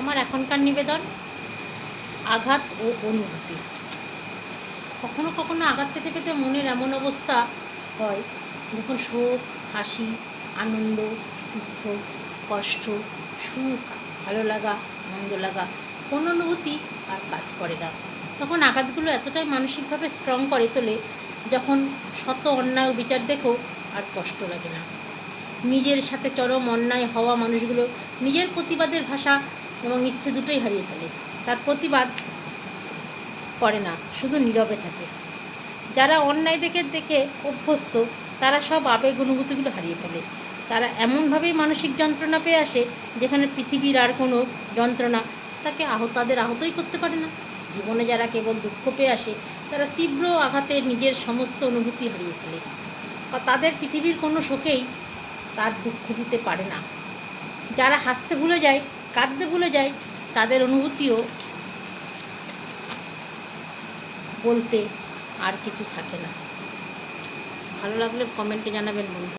আমার এখনকার নিবেদন, আঘাত ও অনুভূতি। কখনো কখনো আঘাত পেতে পেতে মনের এমন অবস্থা হয়, যখন শোক, হাসি, আনন্দ, দুঃখ, কষ্ট, সুখ, ভালো লাগা, মন্দ লাগা, কোনো অনুভূতি আর কাজ করে না। তখন আঘাতগুলো এতটাই মানসিকভাবে স্ট্রং করে তোলে, যখন শত অন্যায় বিচার দেখেও আর কষ্ট লাগে না। নিজের সাথে চরম অন্যায় হওয়া মানুষগুলো নিজের প্রতিবাদের ভাষা এবং ইচ্ছে দুটোই হারিয়ে ফেলে। তার প্রতিবাদ করে না, শুধু নীরবে থাকে। যারা অন্যায় দেখে দেখে অভ্যস্ত, তারা সব আবেগ অনুভূতিগুলো হারিয়ে ফেলে। তারা এমনভাবেই মানসিক যন্ত্রণা পেয়ে আসে, যেখানে পৃথিবীর আর কোনো যন্ত্রণা তাকে আহত, তাদের আহতই করতে পারে না। জীবনে যারা কেবল দুঃখ পেয়ে আসে, তারা তীব্র আঘাতে নিজের সমস্ত অনুভূতি হারিয়ে ফেলে। বা তাদের পৃথিবীর কোনো শোকেই তার দুঃখ দিতে পারে না। যারা হাসতে ভুলে যায় কাঁদতে ভুলে যায়, তাদের অনুভূতিও বলতে আর কিছু থাকে না। ভালো লাগলে কমেন্টে জানাবেন বন্ধু।